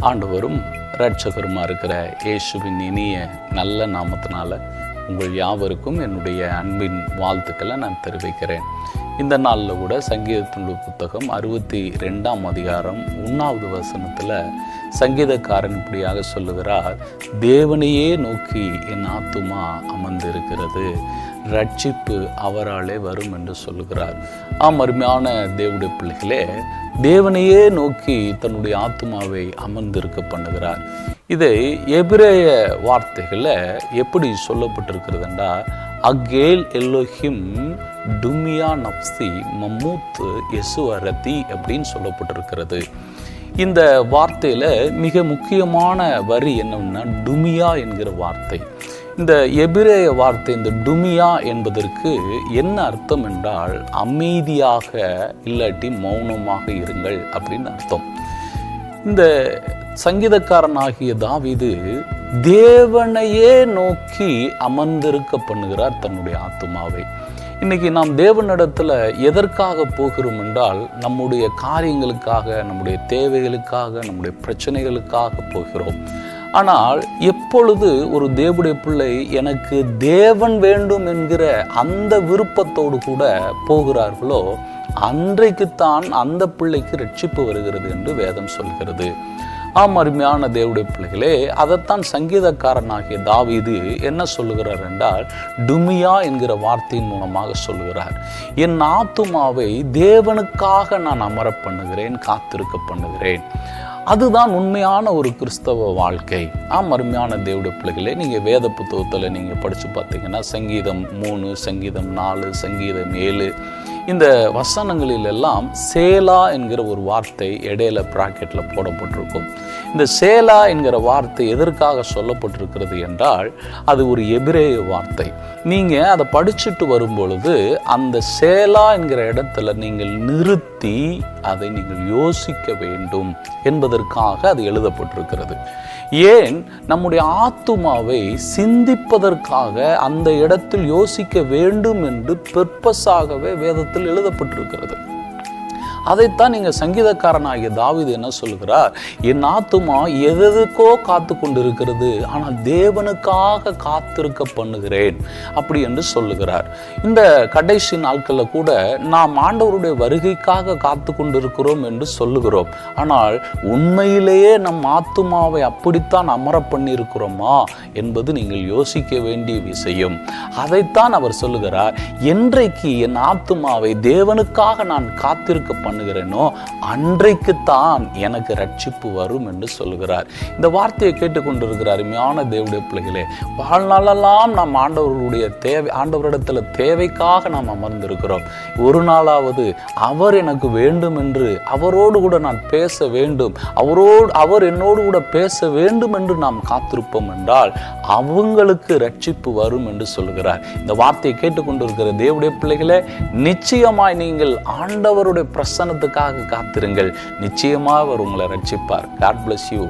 ஆண்டவரும் ரட்சகருமா இருக்கிற இயேசுவின் இனிய நல்ல நாமத்தினால உங்கள் யாவருக்கும் என்னுடைய அன்பின் வாழ்த்துக்களை நான் தெரிவிக்கிறேன். இந்த நாளில் கூட சங்கீதத்தினுடைய புத்தகம் அறுபத்தி ரெண்டாம் அதிகாரம் ஒன்றாவது வசனத்தில் சங்கீதக்காரன் இப்படியாக சொல்லுகிறார் தேவனையே நோக்கி என் ஆத்துமா அமர்ந்திருக்கிறது. ரட்சிப்பு அவராலே வரும் என்று சொல்லுகிறார். ஆம் அருமையான தேவடைய பிள்ளைகளே தேவனையே நோக்கி தன்னுடைய ஆத்மாவை அமர்ந்திருக்க பண்ணுகிறார். இதை எபிரேய வார்த்தைகளில் எப்படி சொல்லப்பட்டிருக்கிறதுண்டா அகேல் எல்லோஹிம் டுமியா நப்சி மம்மூத் எசுவரதி அப்படின்னு சொல்லப்பட்டிருக்கிறது. இந்த வார்த்தையில் மிக முக்கியமான வரி என்னன்னா டுமியா என்கிற வார்த்தை. இந்த எபிரேய வார்த்தை இந்த டுமியா என்பதற்கு என்ன அர்த்தம் என்றால் அமைதியாக இல்லாட்டி மௌனமாக இருங்கள் அப்படின்னு அர்த்தம். இந்த சங்கீதக்காரனாகிய தாவிது தேவனையே நோக்கி அமர்ந்திருக்க பண்ணுகிறார் தன்னுடைய ஆத்துமாவை. இன்றைக்கி நாம் தேவனிடத்தில் எதற்காக போகிறோம் என்றால் நம்முடைய காரியங்களுக்காக நம்முடைய தேவைகளுக்காக நம்முடைய பிரச்சனைகளுக்காக போகிறோம். ஆனால் எப்பொழுது ஒரு தேவடைய பிள்ளை எனக்கு தேவன் வேண்டும் என்கிற அந்த விருப்பத்தோடு கூட போகிறார்களோ அன்றைக்குத்தான் அந்த பிள்ளைக்கு ரட்சிப்பு வருகிறது என்று வேதம் சொல்கிறது. ஆம் அருமையான தேவடைய பிள்ளைகளே அதைத்தான் சங்கீதக்காரனாகிய தாவீது என்ன சொல்லுகிறார் என்றால் டுமியா என்கிற வார்த்தையின் மூலமாக சொல்லுகிறார். என் ஆத்துமாவை தேவனுக்காக நான் அமர பண்ணுகிறேன் காத்திருக்க பண்ணுகிறேன். அதுதான் உண்மையான ஒரு கிறிஸ்தவ வாழ்க்கை. ஆம் அருமையான தேவடைய பிள்ளைகளே நீங்கள் வேத புத்தகத்தில் நீங்கள் படித்து பார்த்தீங்கன்னா சங்கீதம் மூணு சங்கீதம் நாலு சங்கீதம் ஏழு இந்த வசனங்களில் எல்லாம் சேலா என்கிற ஒரு வார்த்தை இடையில ப்ராக்கெட்டில் போடப்பட்டிருக்கும். இந்த சேலா என்கிற வார்த்தை எதற்காக சொல்லப்பட்டிருக்கிறது என்றால் அது ஒரு எபிரேய வார்த்தை. நீங்கள் அதை படிச்சுட்டு வரும்பொழுது அந்த சேலா என்கிற இடத்துல நீங்கள் நிறுத்தி அதை நீங்கள் யோசிக்க வேண்டும் என்பதற்காக அது எழுதப்பட்டிருக்கிறது. ஏன்? நம்முடைய ஆத்துமாவை சிந்திப்பதற்காக அந்த இடத்தில் யோசிக்க வேண்டும் என்று பெர்பஸாகவே புத்தகத்தில் எழுதப்பட்டிருக்கிறது. அதைத்தான் நீங்கள் சங்கீதக்காரனாகிய தாவிது என்ன சொல்கிறார் என் ஆத்துமா எதற்கோ காத்து கொண்டிருக்கிறது ஆனால் தேவனுக்காக காத்திருக்க பண்ணுகிறேன் அப்படி என்று சொல்லுகிறார். இந்த கடைசி நாட்களில் கூட நாம் ஆண்டவருடைய வருகைக்காக காத்து கொண்டிருக்கிறோம் என்று சொல்லுகிறோம். ஆனால் உண்மையிலேயே நம் ஆத்துமாவை அப்படித்தான் அமர பண்ணியிருக்கிறோமா என்பது நீங்கள் யோசிக்க வேண்டிய விஷயம். அதைத்தான் அவர் சொல்லுகிறார் என்றைக்கு என் ஆத்துமாவை தேவனுக்காக நான் காத்திருக்க பண்ணுகிறேனோ அன்றைக்குத்தான் எனக்கு ரட்சிப்பு வரும் என்று சொல்கிறார் இந்த வார்த்தையை கேட்டுக்கொண்டிருக்கிறார் அருமையான தேவடைய பிள்ளைகளே. வாழ்நாளெல்லாம் நாம் ஆண்டவர்களுடைய தேவை ஆண்டவரிடத்தில் தேவைக்காக நாம் அமர்ந்திருக்கிறோம். ஒரு நாளாவது அவர் எனக்கு வேண்டும் என்று அவரோடு கூட நான் பேச வேண்டும். அவரோடு அவர் என்னோடு கூட பேச வேண்டும் என்று நாம் காத்திருப்போம் என்றால் அவங்களுக்கு ரட்சிப்பு வரும் என்று சொல்கிறார் இந்த வார்த்தையை கேட்டுக்கொண்டிருக்கிற தேவடைய பிள்ளைகளே நிச்சயமாய் நீங்கள் ஆண்டவருடைய பிரச வசனத்துக்காக காத்திருங்கள். நிச்சயமாக அவர் உங்களை ரட்சிப்பார். God bless you